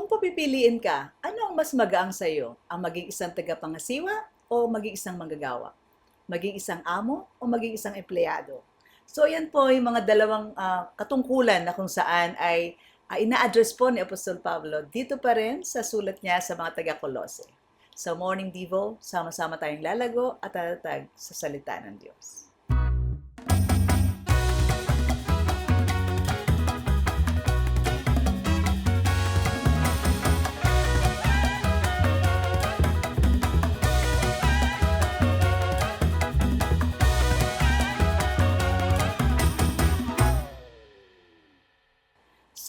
Kung papipiliin ka, ano ang mas magaang sa iyo? Ang maging isang tagapangasiwa o maging isang manggagawa? Maging isang amo o maging isang empleyado? So yan po yung mga dalawang ah, katungkulan na kung saan ay ah, ina-address po ni Apostol Pablo dito pa rin sa sulat niya sa mga taga-Kolose. Sa Morning Devo, sama-sama tayong lalago at tatatag sa salita ng Diyos.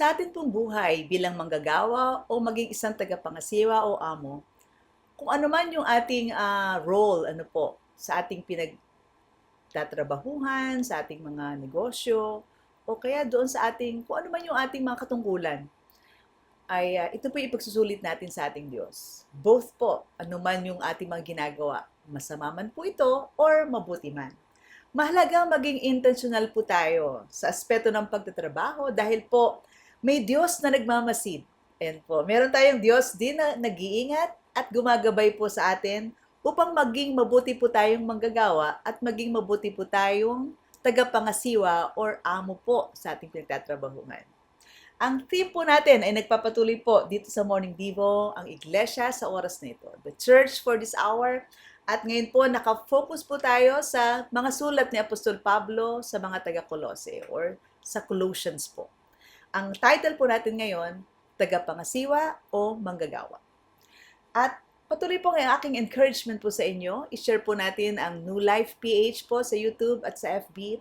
Sa atin pong buhay bilang manggagawa o maging isang tagapangasiwa o amo, kung ano man yung ating ah, role, ano po, sa ating pinagtatrabahuhan, sa ating mga negosyo, o kaya doon sa ating, kung ano man yung ating mga katungkulan, ay ah, ito po ipagsusulit natin sa ating Diyos. Both po, ano man yung ating mga ginagawa, masama man po ito or mabuti man. Mahalaga maging intentional po tayo sa aspeto ng pagtatrabaho dahil po may Diyos na nagmamasid. And po, meron tayong Diyos din na nag-iingat at gumagabay po sa atin upang maging mabuti po tayong manggagawa at maging mabuti po tayong tagapangasiwa or amo po sa ating pinagtatrabahuhan. Ang theme po natin ay nagpapatuloy po dito sa Morning Devo, ang Iglesia sa oras na ito. The Church for this hour. At ngayon po, nakafocus po tayo sa mga sulat ni Apostol Pablo sa mga taga-Kolose or sa Colossians po. Ang title po natin ngayon, Tagapangasiwa o Manggagawa. At patuloy po ang aking encouragement po sa inyo. I-share po natin ang New Life PH po sa YouTube at sa FB.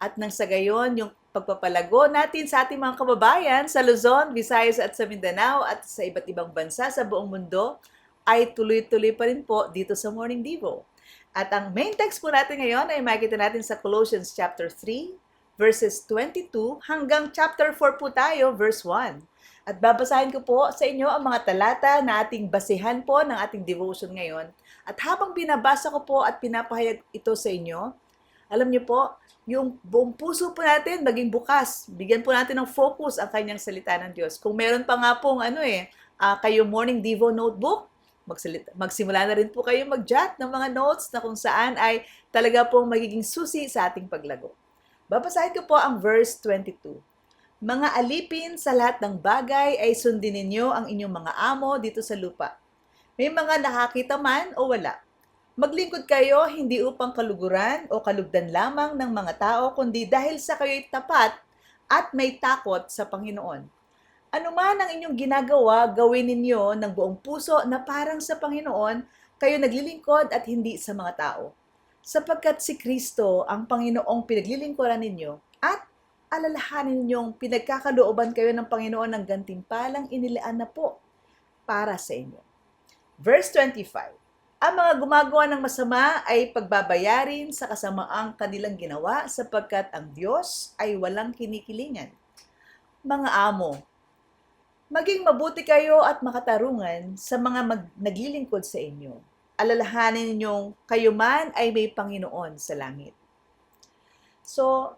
At nang sa gayon, yung pagpapalago natin sa ating mga kababayan sa Luzon, Visayas at sa Mindanao at sa iba't ibang bansa sa buong mundo ay tuloy-tuloy pa rin po dito sa Morning Devo. At ang main text po natin ngayon ay makikita natin sa Colossians chapter 3, verses 22 hanggang chapter 4 po tayo, verse 1. At babasahin ko po sa inyo ang mga talata na ating basihan po ng ating devotion ngayon. At habang binabasa ko po at pinapahayag ito sa inyo, alam niyo po, yung buong puso po natin maging bukas. Bigyan po natin ng focus ang kanyang salita ng Diyos. Kung meron pa nga pong ano eh, ah, kayo morning devo notebook, magsalita, magsimula na rin po kayo mag-jot ng mga notes na kung saan ay talaga pong magiging susi sa ating paglago. Babasahin ko po ang verse 22. Mga alipin sa lahat ng bagay ay sundin ninyo ang inyong mga amo dito sa lupa. May mga nakakita man o wala. Maglingkod kayo hindi upang kaluguran o kalugdan lamang ng mga tao, kundi dahil sa kayo'y tapat at may takot sa Panginoon. Ano man ang inyong ginagawa, gawin ninyo ng buong puso na parang sa Panginoon, kayo naglilingkod at hindi sa mga tao. Sapagkat si Kristo ang Panginoong pinaglilingkuran ninyo at alalahanin ninyong pinagkakalooban kayo ng Panginoon ng gantimpalang inilaan na po para sa inyo. Verse 25. Ang mga gumagawa ng masama ay pagbabayarin sa kasamaang kanilang ginawa sapagkat ang Diyos ay walang kinikilingan. Mga amo, maging mabuti kayo at makatarungan sa mga mag- naglilingkod sa inyo. Alalahanin ninyong kayo man ay may Panginoon sa langit. So,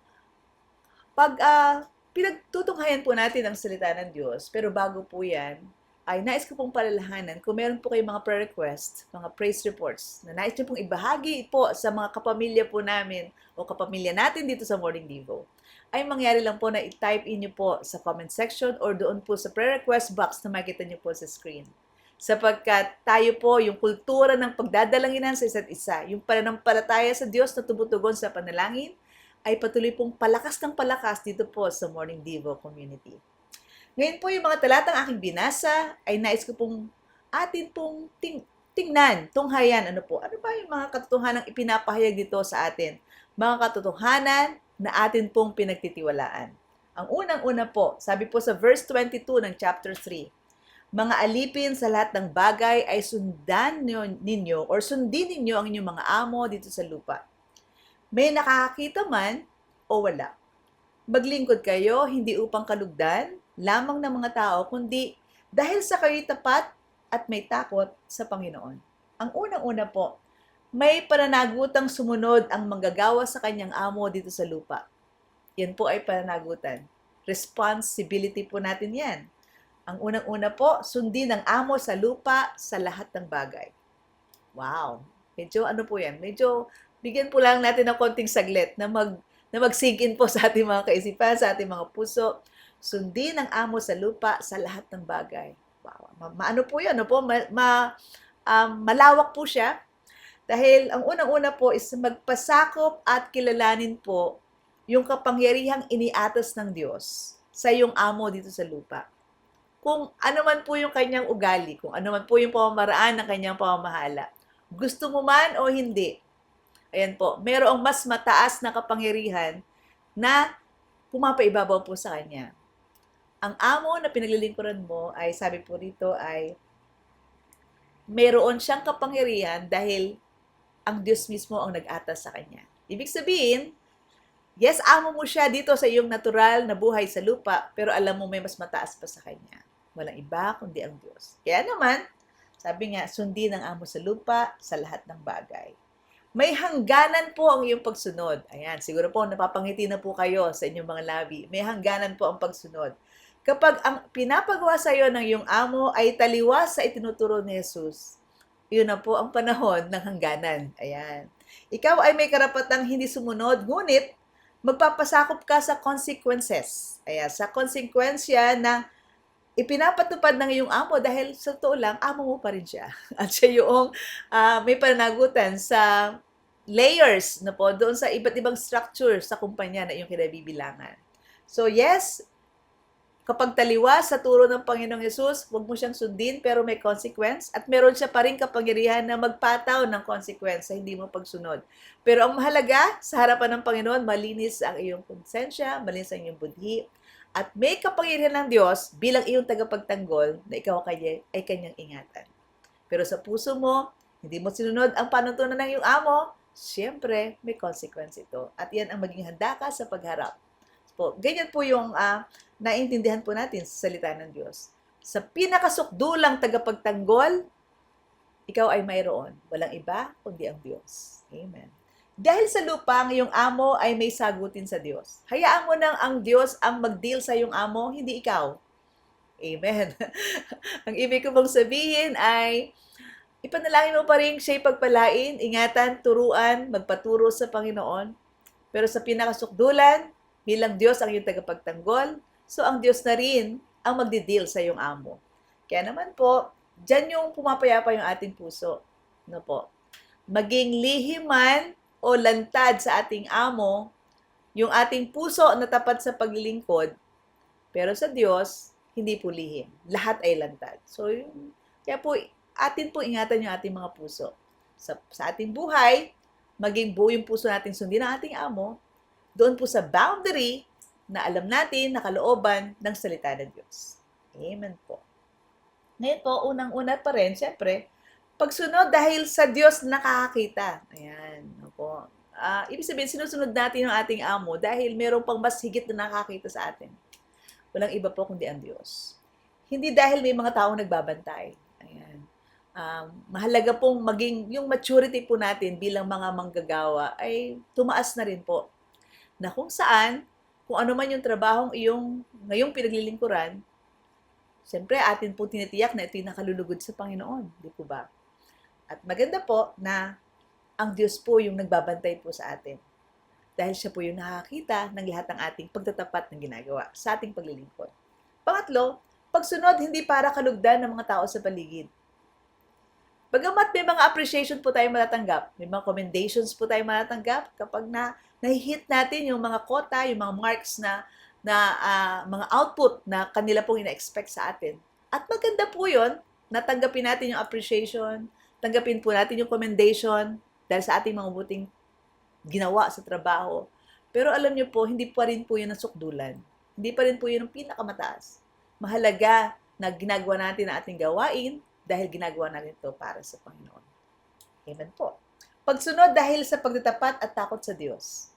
pag ah, pinagtutunghayan po natin ang salita ng Diyos, pero bago po yan, ay nais ko pong palalahanan kung meron po kayong mga prayer requests, mga praise reports, na nais nyo pong ibahagi po sa mga kapamilya po namin o kapamilya natin dito sa Morning Devo, ay mangyari lang po na i-type in nyo po sa comment section or doon po sa prayer request box na makita nyo po sa screen. Sapagkat tayo po, yung kultura ng pagdadalanginan sa isa't isa, yung pananampalataya sa Diyos na tumutugon sa panalangin, ay patuloy pong palakas ng palakas dito po sa Morning Devo community. Ngayon po yung mga talatang aking binasa ay nais ko pong atin pong ting tingnan, tunghayan, ano po, ano ba yung mga katotohanang ipinapahayag dito sa atin? Mga katotohanan na atin pong pinagtitiwalaan. Ang unang-una po, sabi po sa verse 22 ng chapter 3, mga alipin sa lahat ng bagay ay sundan nyo- ninyo or sundin ninyo ang inyong mga amo dito sa lupa. May nakakakita man o wala. Maglingkod kayo hindi upang kalugdan lamang ng mga tao, kundi dahil sa kayo'y tapat at may takot sa Panginoon. Ang unang-una po, may pananagutang sumunod ang manggagawa sa kanyang amo dito sa lupa. Yan po ay pananagutan. Responsibility po natin yan. Ang unang-una po, sundin ng amo sa lupa sa lahat ng bagay. Wow. Medyo ano po yan? Medyo bigyan po lang natin ng konting saglit na mag na mag-sink in po sa ating mga kaisipan, sa ating mga puso. Sundin ang amo sa lupa sa lahat ng bagay. Wow. Ma- maano po 'yan, ano po? Ma, ma- um, malawak po siya. Dahil ang unang-una po is magpasakop at kilalanin po yung kapangyarihang iniatas ng Diyos sa iyong amo dito sa lupa. Kung ano man po yung kanyang ugali, kung ano man po yung pamamaraan ng kanyang pamamahala. Gusto mo man o hindi. Ayan po, mayroong mas mataas na kapangyarihan na pumapaibabaw po sa kanya. Ang amo na pinaglilingkuran mo ay, sabi po rito, ay mayroon siyang kapangyarihan dahil ang Diyos mismo ang nag-atas sa kanya. Ibig sabihin, yes, amo mo siya dito sa iyong natural na buhay sa lupa, pero alam mo may mas mataas pa sa kanya. Walang iba kundi ang Diyos. Kaya naman, sabi nga, sundin ang amo sa lupa sa lahat ng bagay. May hangganan po ang iyong pagsunod. Ayan, siguro po napapangiti na po kayo sa inyong mga labi. May hangganan po ang pagsunod. Kapag ang pinapagawa sa iyo ng iyong amo ay taliwas sa itinuturo ni Jesus, yun na po ang panahon ng hangganan. Ayan. Ikaw ay may karapatang hindi sumunod, ngunit magpapasakop ka sa consequences. Ayan, sa konsekwensya na ipinapatupad ng iyong amo dahil sa totoo lang, amo mo pa rin siya. At siya yung ah, may pananagutan sa layers na po doon sa iba't ibang structure sa kumpanya na iyong kinabibilangan. So yes, kapag taliwas sa turo ng Panginoong Yesus, huwag mo siyang sundin pero may consequence at meron siya pa rin kapangyarihan na magpataw ng consequence sa hindi mo pagsunod. Pero ang mahalaga, sa harapan ng Panginoon, malinis ang iyong konsensya, malinis ang iyong budhi, at may kapangyarihan ng Diyos bilang iyong tagapagtanggol na ikaw kay, ay kanyang ingatan. Pero sa puso mo, hindi mo sinunod ang panuntunan ng iyong amo, siyempre may consequence ito. At yan ang maging handa ka sa pagharap. Po, ganyan po yung ah, naintindihan po natin sa salita ng Diyos. Sa pinakasukdulang tagapagtanggol, ikaw ay mayroon. Walang iba kundi ang Diyos. Amen. Dahil sa lupa, ang iyong amo ay may sagutin sa Diyos. Hayaan mo nang ang Diyos ang mag-deal sa iyong amo, hindi ikaw. Amen. ang ibig ko bang sabihin ay, ipanalangin mo pa rin siya'y pagpalain, ingatan, turuan, magpaturo sa Panginoon. Pero sa pinakasukdulan, bilang Diyos ang iyong tagapagtanggol, so ang Diyos na rin ang magdi-deal sa iyong amo. Kaya naman po, dyan yung pumapayapa yung ating puso. No po? Maging lihiman o lantad sa ating amo, yung ating puso na tapat sa paglilingkod, pero sa Diyos, hindi po lihim. Lahat ay lantad. So, yung, kaya po, atin po ingatan yung ating mga puso. Sa, sa ating buhay, maging buo yung puso natin sundin ang ating amo, doon po sa boundary na alam natin, nakalooban ng salita ng Diyos. Amen po. Ngayon po, unang-una pa rin, syempre, pagsunod dahil sa Diyos nakakakita. Ayan, po. Ah, ibig sabihin, sinusunod natin ang ating amo dahil meron pang mas higit na nakakita sa atin. Walang iba po kundi ang Diyos. Hindi dahil may mga taong nagbabantay. Ayan. Um, mahalaga pong maging yung maturity po natin bilang mga manggagawa ay tumaas na rin po. Na kung saan, kung ano man yung trabahong iyong ngayong pinaglilingkuran, siyempre atin po tinitiyak na ito'y nakalulugod sa Panginoon. Di po ba? At maganda po na ang Diyos po yung nagbabantay po sa atin. Dahil siya po yung nakakita ng lahat ng ating pagtatapat ng ginagawa sa ating paglilingkod. Pangatlo, pagsunod hindi para kalugdan ng mga tao sa paligid. Bagamat may mga appreciation po tayo matatanggap, may mga commendations po tayo matatanggap kapag na nahihit natin yung mga kota, yung mga marks na na uh, mga output na kanila pong ina-expect sa atin. At maganda po yun, natanggapin natin yung appreciation, tanggapin po natin yung commendation dahil sa ating mga buting ginawa sa trabaho. Pero alam niyo po, hindi pa rin po yun ang sukdulan. Hindi pa rin po yun ang pinakamataas. Mahalaga na ginagawa natin ang ating gawain dahil ginagawa natin ito para sa Panginoon. Amen po. Pagsunod dahil sa pagtatapat at takot sa Diyos.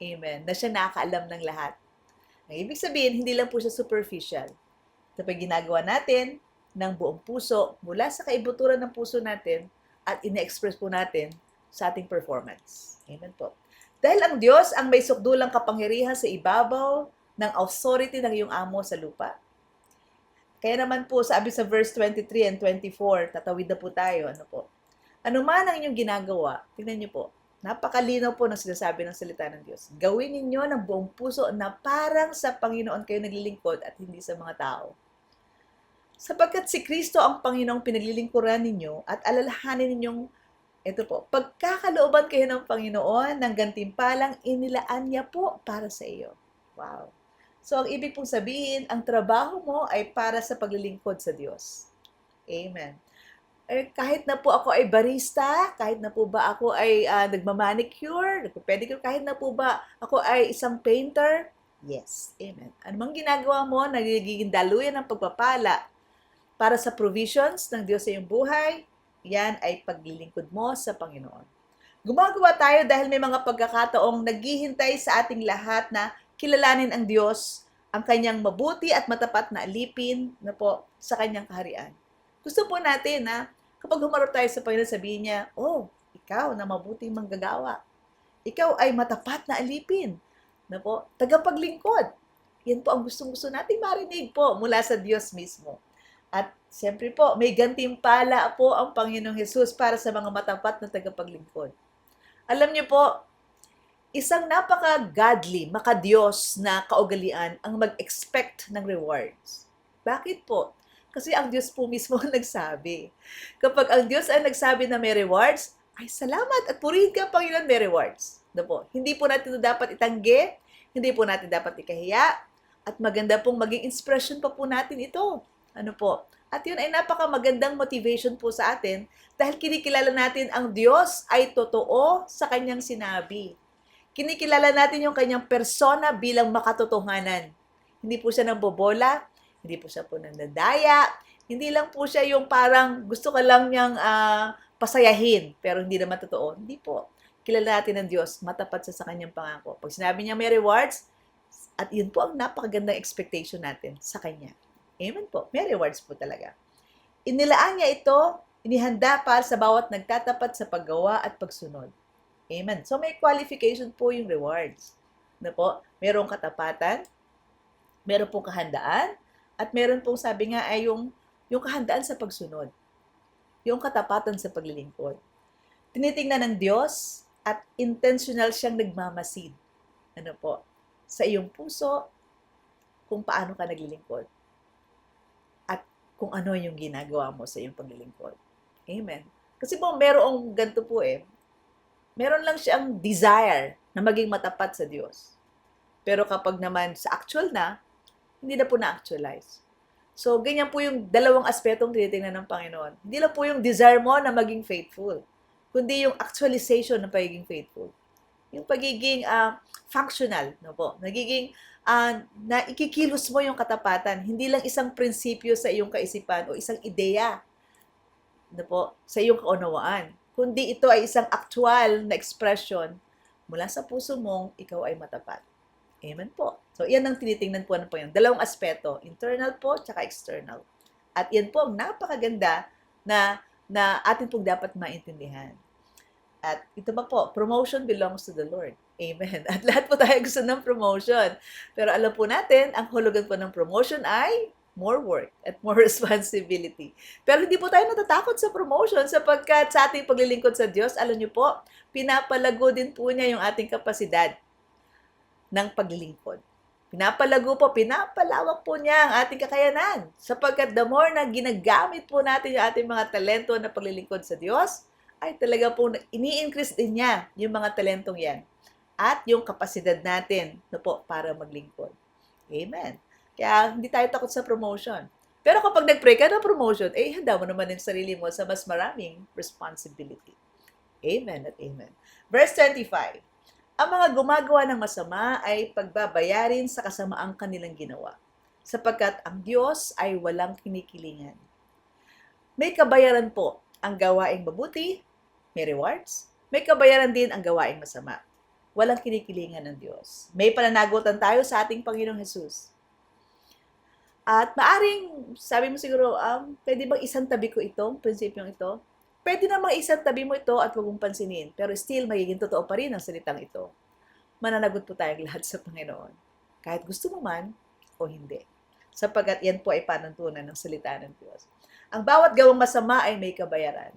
Amen. Na siya nakakaalam ng lahat. Ang ibig sabihin, hindi lang po siya superficial. Kapag ginagawa natin ng buong puso, mula sa kaibuturan ng puso natin, at ine-express po natin sa ating performance. Amen po. Dahil ang Diyos ang may sukdulang kapangyarihan sa ibabaw ng authority ng iyong amo sa lupa. Kaya naman po, sabi sa verse 23 and 24, tatawid na po tayo, ano po. Ano man ang inyong ginagawa, tingnan niyo po, napakalinaw po ng sinasabi ng salita ng Diyos. Gawin ninyo ng buong puso na parang sa Panginoon kayo naglilingkod at hindi sa mga tao. Sapagkat si Kristo ang Panginoong pinaglilingkuran ninyo at alalahanin ninyong ito po, pagkakalooban kayo ng Panginoon ng gantimpalang inilaan niya po para sa iyo. Wow. So, ang ibig pong sabihin, ang trabaho mo ay para sa paglilingkod sa Diyos. Amen. Eh, kahit na po ako ay barista, kahit na po ba ako ay uh, nagmamanicure, nagpapedicure, kahit na po ba ako ay isang painter, yes. Amen. Anumang ginagawa mo, nagiging daluyan ng pagpapala para sa provisions ng Diyos sa iyong buhay, yan ay paglilingkod mo sa Panginoon. Gumagawa tayo dahil may mga pagkakataong naghihintay sa ating lahat na kilalanin ang Diyos, ang kanyang mabuti at matapat na alipin na po sa kanyang kaharian. Gusto po natin na kapag humarap tayo sa Panginoon, sabihin niya, Oh, ikaw na mabuting manggagawa. Ikaw ay matapat na alipin. Na po, tagapaglingkod. Yan po ang gustong-gusto natin marinig po mula sa Diyos mismo. At siyempre po, may gantimpala po ang Panginoong Hesus para sa mga matapat na tagapaglingkod. Alam niyo po, isang napaka-godly, makadiyos na kaugalian ang mag-expect ng rewards. Bakit po? Kasi ang Diyos po mismo ang nagsabi. Kapag ang Diyos ay nagsabi na may rewards, ay salamat at purihin ka, Panginoon, may rewards. Na po. Hindi po natin dapat itanggi, hindi po natin dapat ikahiya, at maganda pong maging inspiration pa po natin ito. Ano po? At yun ay napaka magandang motivation po sa atin dahil kinikilala natin ang Diyos ay totoo sa kanyang sinabi. Kinikilala natin yung kanyang persona bilang makatotohanan. Hindi po siya nang bobola, hindi po siya po nandadaya, hindi lang po siya yung parang gusto ka lang niyang uh, pasayahin, pero hindi naman totoo. Hindi po. Kilala natin ang Diyos, matapat siya sa kanyang pangako. Pag sinabi niya may rewards, at yun po ang napakagandang expectation natin sa Kanya. Amen po. May rewards po talaga. Inilaan niya ito, inihanda para sa bawat nagtatapat sa paggawa at pagsunod. Amen. So may qualification po yung rewards. Na po, merong katapatan, meron pong kahandaan, at meron pong sabi nga ay yung, yung kahandaan sa pagsunod. Yung katapatan sa paglilingkod. Tinitingnan ng Diyos at intentional siyang nagmamasid. Ano po? Sa iyong puso, kung paano ka naglilingkod kung ano yung ginagawa mo sa iyong paglilingkod. Amen. Kasi po, merong ganito po eh. Meron lang siyang desire na maging matapat sa Diyos. Pero kapag naman sa actual na, hindi na po na-actualize. So, ganyan po yung dalawang aspetong tinitingnan ng Panginoon. Hindi lang po yung desire mo na maging faithful, kundi yung actualization ng pagiging faithful. Yung pagiging uh, functional, no po. Nagiging uh, na ikikilos mo yung katapatan. Hindi lang isang prinsipyo sa iyong kaisipan o isang ideya na po, sa iyong kaunawaan. Kundi ito ay isang actual na expression mula sa puso mong ikaw ay matapat. Amen po. So, yan ang tinitingnan po ng Panginoon. Dalawang aspeto, internal po, tsaka external. At yan po ang napakaganda na, na atin pong dapat maintindihan. At ito ba po, promotion belongs to the Lord. Amen. At lahat po tayo gusto ng promotion. Pero alam po natin, ang hulugan po ng promotion ay more work at more responsibility. Pero hindi po tayo natatakot sa promotion sapagkat sa ating paglilingkod sa Diyos, alam niyo po, pinapalago din po niya yung ating kapasidad ng paglilingkod. Pinapalago po, pinapalawak po niya ang ating kakayanan. Sapagkat the more na ginagamit po natin yung ating mga talento na paglilingkod sa Diyos, ay talaga po ini-increase din niya yung mga talentong yan at yung kapasidad natin no po, para maglingkod. Amen. Kaya hindi tayo takot sa promotion. Pero kapag nag-pray ka ng promotion, eh handa mo naman yung sarili mo sa mas maraming responsibility. Amen at amen. Verse 25. Ang mga gumagawa ng masama ay pagbabayarin sa kasamaang kanilang ginawa, sapagkat ang Diyos ay walang kinikilingan. May kabayaran po ang gawaing mabuti may rewards. May kabayaran din ang gawaing masama. Walang kinikilingan ng Diyos. May pananagutan tayo sa ating Panginoong Jesus. At maaring, sabi mo siguro, um, pwede bang isang tabi ko itong prinsipyong ito? Pwede namang isang tabi mo ito at huwag mong pansinin. Pero still, magiging totoo pa rin ang salitang ito. Mananagot po tayong lahat sa Panginoon. Kahit gusto mo man o hindi. sapagkat yan po ay panuntunan ng salita ng Diyos. Ang bawat gawang masama ay may kabayaran.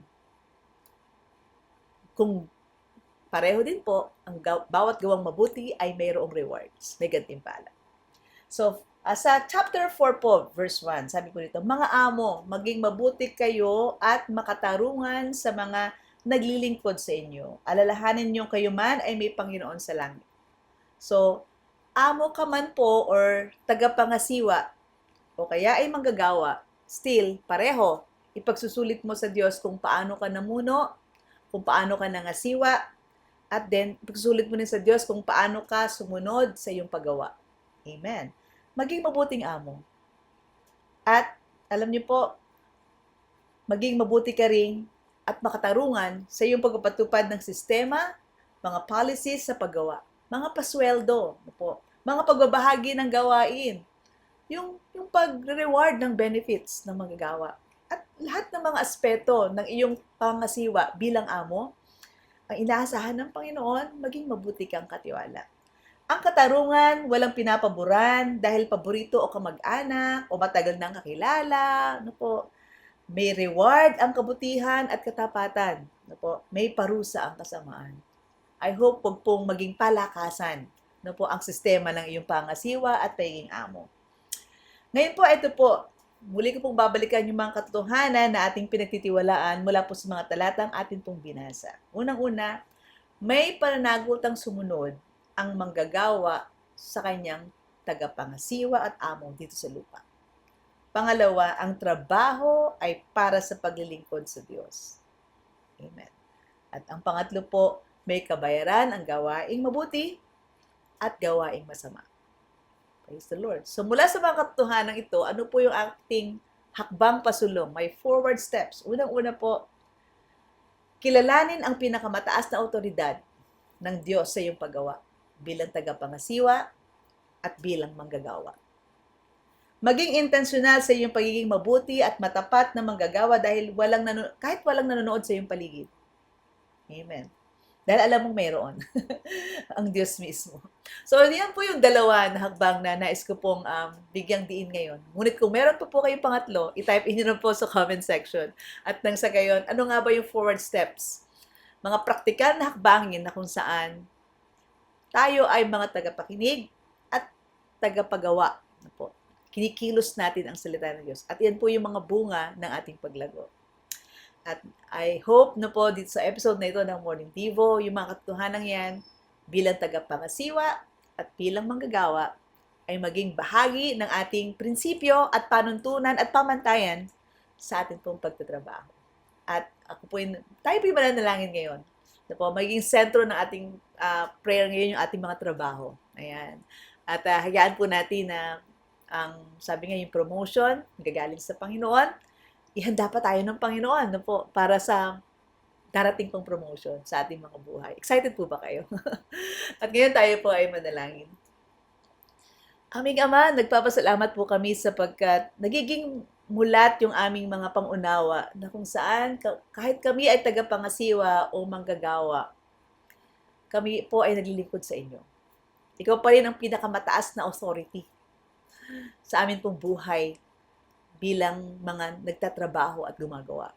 Kung pareho din po, ang gaw- bawat gawang mabuti ay mayroong rewards, may gantimpala. So, uh, sa chapter 4 po, verse 1, sabi ko dito, Mga amo, maging mabuti kayo at makatarungan sa mga naglilingkod sa inyo. Alalahanin niyo kayo man ay may Panginoon sa langit. So, amo ka man po or tagapangasiwa o kaya ay manggagawa, still, pareho, ipagsusulit mo sa Diyos kung paano ka namuno, kung paano ka nangasiwa, at then, ipagsusulit mo din sa Diyos kung paano ka sumunod sa iyong paggawa. Amen. Maging mabuting amo. At, alam niyo po, maging mabuti ka rin at makatarungan sa iyong pagpapatupad ng sistema, mga policies sa paggawa, mga pasweldo, po, mga pagbabahagi ng gawain, yung, yung pag-reward ng benefits ng magagawa. At lahat ng mga aspeto ng iyong pangasiwa bilang amo, ang inaasahan ng Panginoon, maging mabuti kang katiwala. Ang katarungan, walang pinapaboran dahil paborito o kamag-anak o matagal nang kakilala. Ano po? May reward ang kabutihan at katapatan. Ano po? May parusa ang kasamaan. I hope wag pong maging palakasan ano po, ang sistema ng iyong pangasiwa at pagiging amo. Ngayon po, ito po, muli ko pong babalikan yung mga katotohanan na ating pinagtitiwalaan mula po sa mga talatang atin pong binasa. Unang-una, may pananagutang sumunod ang manggagawa sa kanyang tagapangasiwa at amo dito sa lupa. Pangalawa, ang trabaho ay para sa paglilingkod sa Diyos. Amen. At ang pangatlo po, may kabayaran ang gawaing mabuti at gawaing masama. Praise the Lord. So mula sa mga katotohanan ito, ano po yung ating hakbang pasulong? May forward steps. Unang-una po, kilalanin ang pinakamataas na autoridad ng Diyos sa iyong paggawa bilang tagapangasiwa at bilang manggagawa. Maging intentional sa iyong pagiging mabuti at matapat na manggagawa dahil walang nanu- kahit walang nanonood sa iyong paligid. Amen. Dahil alam mong mayroon. ang Diyos mismo. So, yan po yung dalawa na hakbang na nais ko pong um, bigyang diin ngayon. Ngunit kung meron pa po kayong pangatlo, itype in nyo po sa comment section. At nang sa gayon, ano nga ba yung forward steps? Mga praktikal na hakbangin na kung saan tayo ay mga tagapakinig at tagapagawa. Ano po? Kinikilos natin ang salita ng Diyos. At yan po yung mga bunga ng ating paglago. At I hope na po dito sa episode na ito ng Morning Devo, yung mga katotohanan yan bilang tagapangasiwa at bilang manggagawa ay maging bahagi ng ating prinsipyo at panuntunan at pamantayan sa ating pong pagtatrabaho. At ako po tayo po yung mananalangin ngayon na po maging sentro ng ating uh, prayer ngayon yung ating mga trabaho. Ayan. At uh, hayaan po natin na ang sabi nga yung promotion, gagaling sa Panginoon, ihanda pa tayo ng Panginoon no po, para sa darating pong promotion sa ating mga buhay. Excited po ba kayo? At ngayon tayo po ay manalangin. Aming Ama, nagpapasalamat po kami sapagkat nagiging mulat yung aming mga pangunawa na kung saan kahit kami ay tagapangasiwa o manggagawa, kami po ay naglilingkod sa inyo. Ikaw pa rin ang pinakamataas na authority sa amin pong buhay bilang mga nagtatrabaho at gumagawa.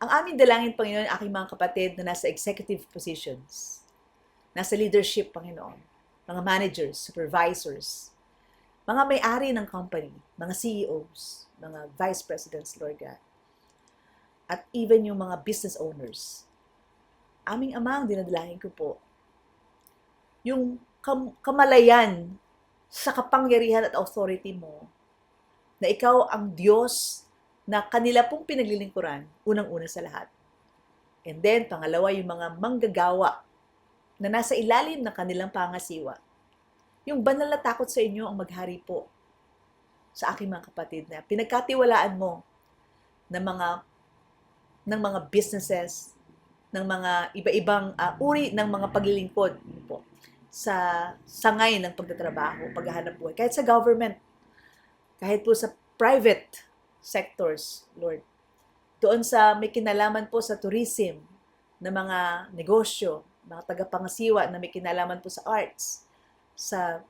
Ang aming dalangin, Panginoon, aking mga kapatid na nasa executive positions, nasa leadership, Panginoon, mga managers, supervisors, mga may-ari ng company, mga CEOs, mga vice presidents, Lord God, at even yung mga business owners. Aming Ama, ang dinadalangin ko po, yung kam- kamalayan sa kapangyarihan at authority mo na ikaw ang Diyos na kanila pong pinaglilingkuran, unang-una sa lahat. And then, pangalawa, yung mga manggagawa na nasa ilalim ng kanilang pangasiwa. Yung banal na takot sa inyo ang maghari po sa aking mga kapatid na pinagkatiwalaan mo ng mga ng mga businesses, ng mga iba-ibang uh, uri ng mga paglilingkod po sa sangay ng pagtatrabaho, paghahanap buhay, kahit sa government, kahit po sa private sectors, Lord. Doon sa may kinalaman po sa tourism, na mga negosyo, mga tagapangasiwa na may kinalaman po sa arts, sa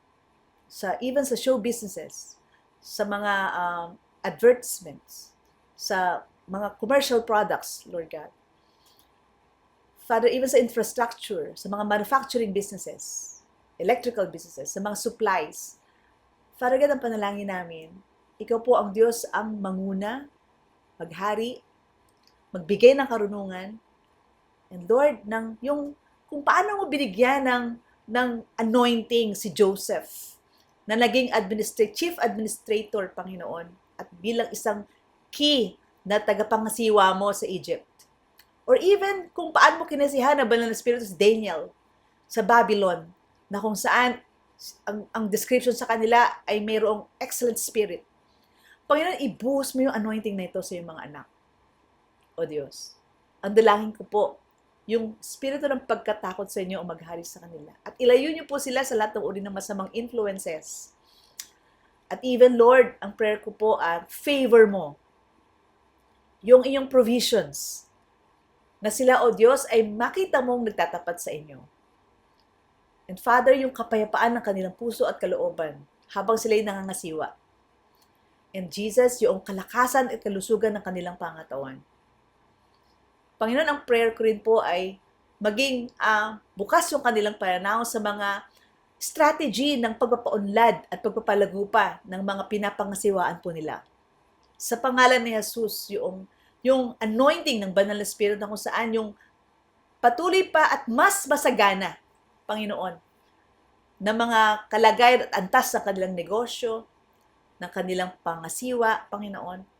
sa even sa show businesses, sa mga um, advertisements, sa mga commercial products, Lord God. Father, even sa infrastructure, sa mga manufacturing businesses, electrical businesses, sa mga supplies, Father God, ang panalangin namin, ikaw po ang Diyos ang manguna, maghari, magbigay ng karunungan, and Lord, ng, yung, kung paano mo binigyan ng, ng anointing si Joseph, na naging administra- chief administrator, Panginoon, at bilang isang key na tagapangasiwa mo sa Egypt. Or even kung paano mo kinasihan na banal na spirito si Daniel sa Babylon, na kung saan ang, ang description sa kanila ay mayroong excellent spirit. Panginoon, i-boost mo yung anointing na ito sa iyong mga anak. O Diyos, ang dalangin ko po, yung spirito ng pagkatakot sa inyo ang maghari sa kanila. At ilayo niyo po sila sa lahat ng uri ng masamang influences. At even, Lord, ang prayer ko po ay favor mo yung iyong provisions na sila, O Diyos, ay makita mong nagtatapat sa inyo. And Father, yung kapayapaan ng kanilang puso at kalooban habang sila'y nangangasiwa. And Jesus, yung kalakasan at kalusugan ng kanilang pangatawan. Panginoon, ang prayer ko rin po ay maging uh, bukas yung kanilang pananaw sa mga strategy ng pagpapaunlad at pagpapalago pa ng mga pinapangasiwaan po nila. Sa pangalan ni Jesus, yung, yung anointing ng banal na spirit na kung saan yung patuloy pa at mas masagana, Panginoon, na mga kalagay at antas sa kanilang negosyo, ng kanilang pangasiwa, Panginoon.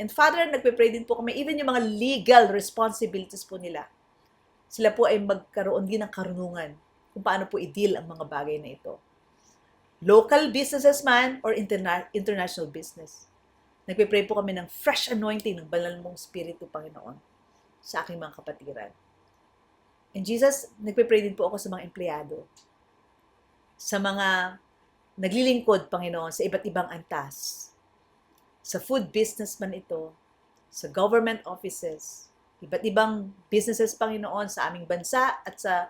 And Father, nagpe-pray din po kami, even yung mga legal responsibilities po nila. Sila po ay magkaroon din ng karunungan kung paano po i-deal ang mga bagay na ito. Local businesses man or interna- international business. Nagpe-pray po kami ng fresh anointing ng banal mong spirito, Panginoon, sa aking mga kapatiran. And Jesus, nagpe-pray din po ako sa mga empleyado, sa mga naglilingkod, Panginoon, sa iba't ibang antas. Sa food business man ito, sa government offices, iba't ibang businesses, Panginoon, sa aming bansa at sa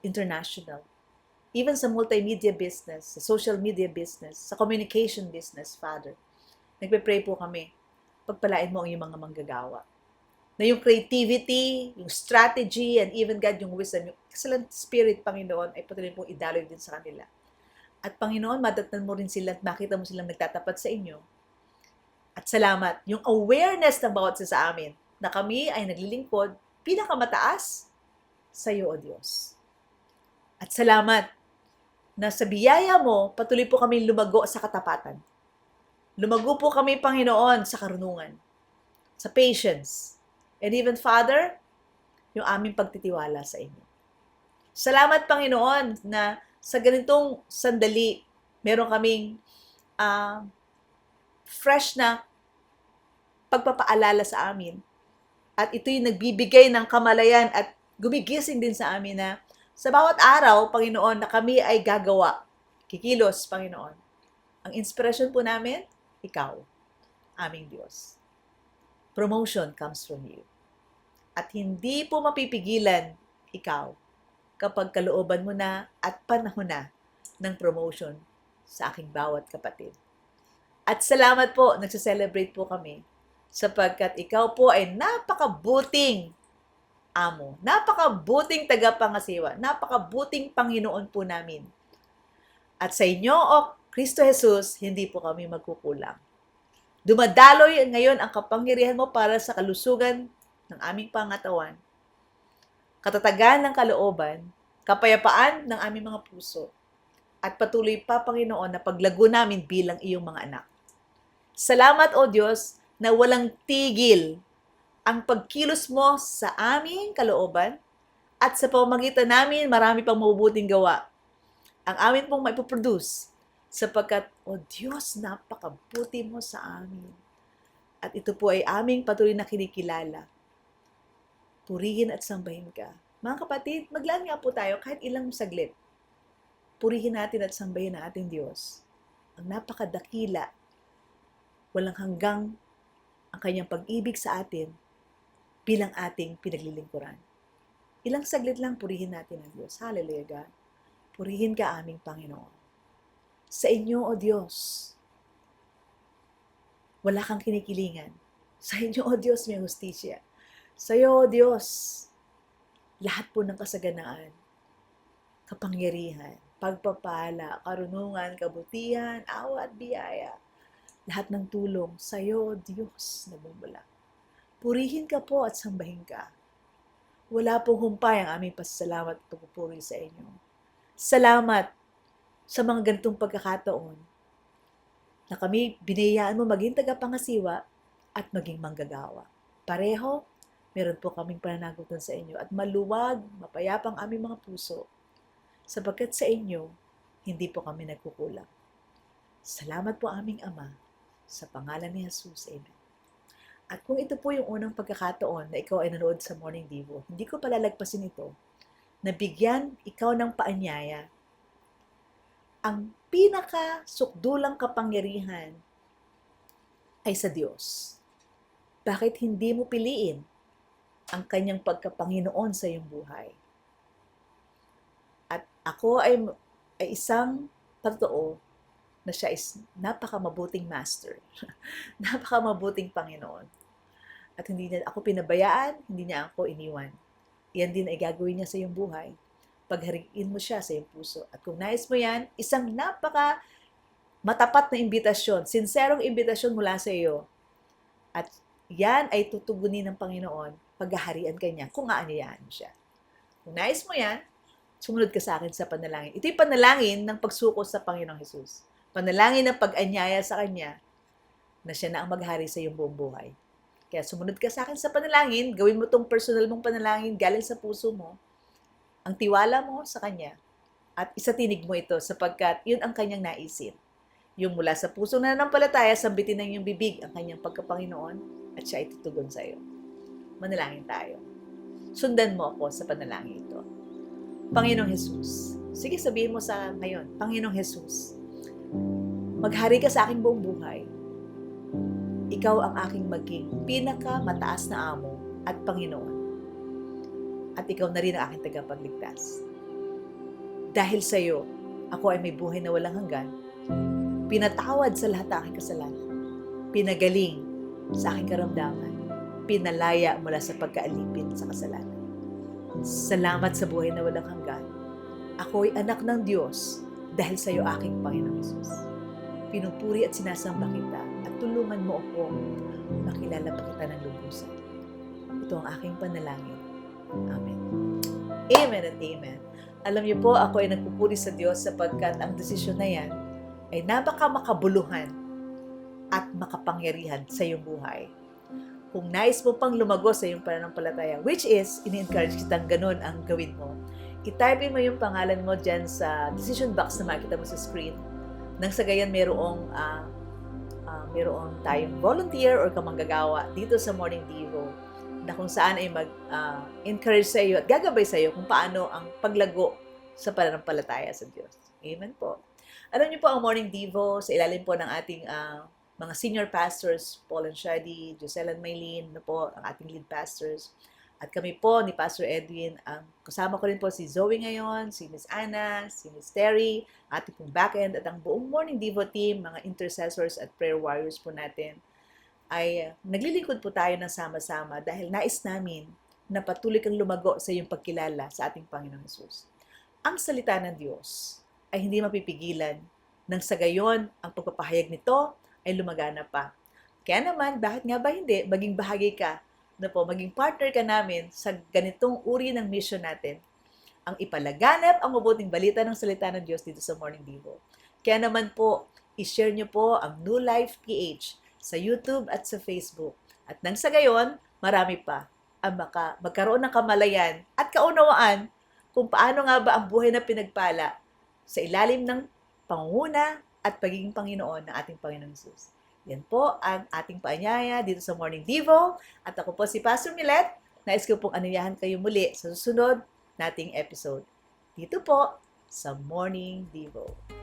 international. Even sa multimedia business, sa social media business, sa communication business, Father. Nagpe-pray po kami, pagpalain mo ang iyong mga manggagawa. Na yung creativity, yung strategy, and even God, yung wisdom, yung excellent spirit, Panginoon, ay patuloy pong idaloy din sa kanila. At Panginoon, madatnan mo rin sila at makita mo silang nagtatapat sa inyo. At salamat, yung awareness ng bawat sa amin na kami ay naglilingkod pinakamataas sa iyo, O Diyos. At salamat na sa biyaya mo, patuloy po kami lumago sa katapatan. Lumago po kami, Panginoon, sa karunungan, sa patience, and even, Father, yung aming pagtitiwala sa inyo. Salamat, Panginoon, na sa ganitong sandali, meron kaming uh, fresh na pagpapaalala sa amin. At ito'y nagbibigay ng kamalayan at gumigising din sa amin na sa bawat araw, Panginoon, na kami ay gagawa. Kikilos, Panginoon. Ang inspiration po namin, ikaw, aming Diyos. Promotion comes from you. At hindi po mapipigilan ikaw kapag kalooban mo na at panahon na ng promotion sa aking bawat kapatid. At salamat po, nagsa-celebrate po kami sapagkat ikaw po ay napakabuting amo. Napakabuting tagapangasiwa. Napakabuting Panginoon po namin. At sa inyo, O Kristo Jesus, hindi po kami magkukulang. Dumadaloy ngayon ang kapangyarihan mo para sa kalusugan ng aming pangatawan katatagan ng kalooban, kapayapaan ng aming mga puso, at patuloy pa, Panginoon, na paglago namin bilang iyong mga anak. Salamat, O Diyos, na walang tigil ang pagkilos mo sa aming kalooban at sa pamamagitan namin marami pang mabubuting gawa. Ang amin pong maipoproduce sapagkat, O Diyos, napakabuti mo sa amin. At ito po ay aming patuloy na kinikilala purihin at sambahin ka. Mga kapatid, maglaan nga po tayo kahit ilang saglit. Purihin natin at sambahin ang ating Diyos. Ang napakadakila, walang hanggang ang kanyang pag-ibig sa atin bilang ating pinaglilingkuran. Ilang saglit lang purihin natin ang Diyos. Hallelujah, God. Purihin ka aming Panginoon. Sa inyo, O Diyos, wala kang kinikilingan. Sa inyo, O Diyos, may hustisya. Sa iyo, O Diyos, lahat po ng kasaganaan, kapangyarihan, pagpapala, karunungan, kabutihan, awa at biyaya. Lahat ng tulong sa iyo, Diyos, nagmumula. Purihin ka po at sambahin ka. Wala pong humpay ang aming pasasalamat at pagpupuri sa inyo. Salamat sa mga ganitong pagkakataon na kami binayaan mo maging tagapangasiwa at maging manggagawa. Pareho, meron po kaming pananagutan sa inyo at maluwag, mapayapang aming mga puso sapagkat sa inyo, hindi po kami nagkukulang. Salamat po aming Ama, sa pangalan ni Jesus. Amen. At kung ito po yung unang pagkakataon na ikaw ay nanood sa Morning Devo, hindi ko palalagpasin ito, na bigyan ikaw ng paanyaya, ang pinaka sukdulang kapangyarihan ay sa Diyos. Bakit hindi mo piliin ang kanyang pagkapanginoon sa iyong buhay? At ako ay, ay isang totoo na siya is napakamabuting master. napakamabuting Panginoon. At hindi niya ako pinabayaan, hindi niya ako iniwan. Yan din ay gagawin niya sa iyong buhay. Paghariin mo siya sa iyong puso. At kung nais mo yan, isang napaka matapat na imbitasyon, sinserong imbitasyon mula sa iyo. At yan ay tutugunin ng Panginoon paghaharian ka niya kung aanyayahan mo siya. Kung nais mo yan, sumunod ka sa akin sa panalangin. Ito'y panalangin ng pagsuko sa Panginoong Jesus. Panalangin ng pag-anyaya sa Kanya na siya na ang maghari sa iyong buong buhay. Kaya sumunod ka sa akin sa panalangin, gawin mo tong personal mong panalangin galing sa puso mo, ang tiwala mo sa Kanya, at isatinig mo ito sapagkat yun ang Kanyang naisip. Yung mula sa puso na nanampalataya, sambitin ng iyong bibig ang Kanyang pagkapanginoon at siya ay tutugon sa iyo. Manalangin tayo. Sundan mo ako sa panalangin ito. Panginoong Jesus. Sige, sabihin mo sa ngayon, Panginoong Jesus, maghari ka sa aking buong buhay. Ikaw ang aking maging pinaka mataas na amo at Panginoon. At ikaw na rin ang aking tagapagligtas. Dahil sa iyo, ako ay may buhay na walang hanggan. Pinatawad sa lahat ng aking kasalanan. Pinagaling sa aking karamdaman. Pinalaya mula sa pagkaalipin sa kasalanan. Salamat sa buhay na walang hanggan. Ako ay anak ng Diyos dahil sa iyo aking Panginoong Jesus. Pinupuri at sinasamba kita at tulungan mo ako makilala pa kita ng lubusan. Ito ang aking panalangin. Amen. Amen at amen. Alam niyo po, ako ay nagpupuri sa Diyos sapagkat ang desisyon na yan ay napaka makabuluhan at makapangyarihan sa iyong buhay. Kung nais mo pang lumago sa iyong pananampalataya, which is, ini-encourage kitang ganun ang gawin mo, itype mo yung pangalan mo dyan sa decision box na makita mo sa screen. Nang sa gayan, mayroong, uh, uh, mayroong tayong volunteer or kamanggagawa dito sa Morning Devo na kung saan ay mag-encourage sa iyo at gagabay sa iyo kung paano ang paglago sa pananampalataya sa Diyos. Amen po. Alam niyo po ang Morning Devo sa ilalim po ng ating uh, mga senior pastors, Paul and Shadi, Jocelyn Maylin, no po, ang ating lead pastors. At kami po ni Pastor Edwin, ang kasama ko rin po si Zoe ngayon, si Miss Anna, si Miss Terry, ating pong backend at ang buong Morning Devo team, mga intercessors at prayer warriors po natin, ay naglilingkod po tayo ng sama-sama dahil nais namin na patuloy kang lumago sa iyong pagkilala sa ating Panginoong Yesus. Ang salita ng Diyos ay hindi mapipigilan nang sa gayon ang pagpapahayag nito ay lumagana pa. Kaya naman, bakit nga ba hindi maging bahagi ka na po, maging partner ka namin sa ganitong uri ng mission natin, ang ipalaganap ang mabuting balita ng salita ng Diyos dito sa Morning Devo. Kaya naman po, i-share nyo po ang New Life PH sa YouTube at sa Facebook. At nang sa gayon, marami pa ang maka, magkaroon ng kamalayan at kaunawaan kung paano nga ba ang buhay na pinagpala sa ilalim ng pangunguna at pagiging Panginoon ng ating Panginoong Jesus. Yan po ang ating paanyaya dito sa Morning Devo. At ako po si Pastor Milet. Nais ko pong anunyahan kayo muli sa susunod nating episode. Dito po sa Morning Devo.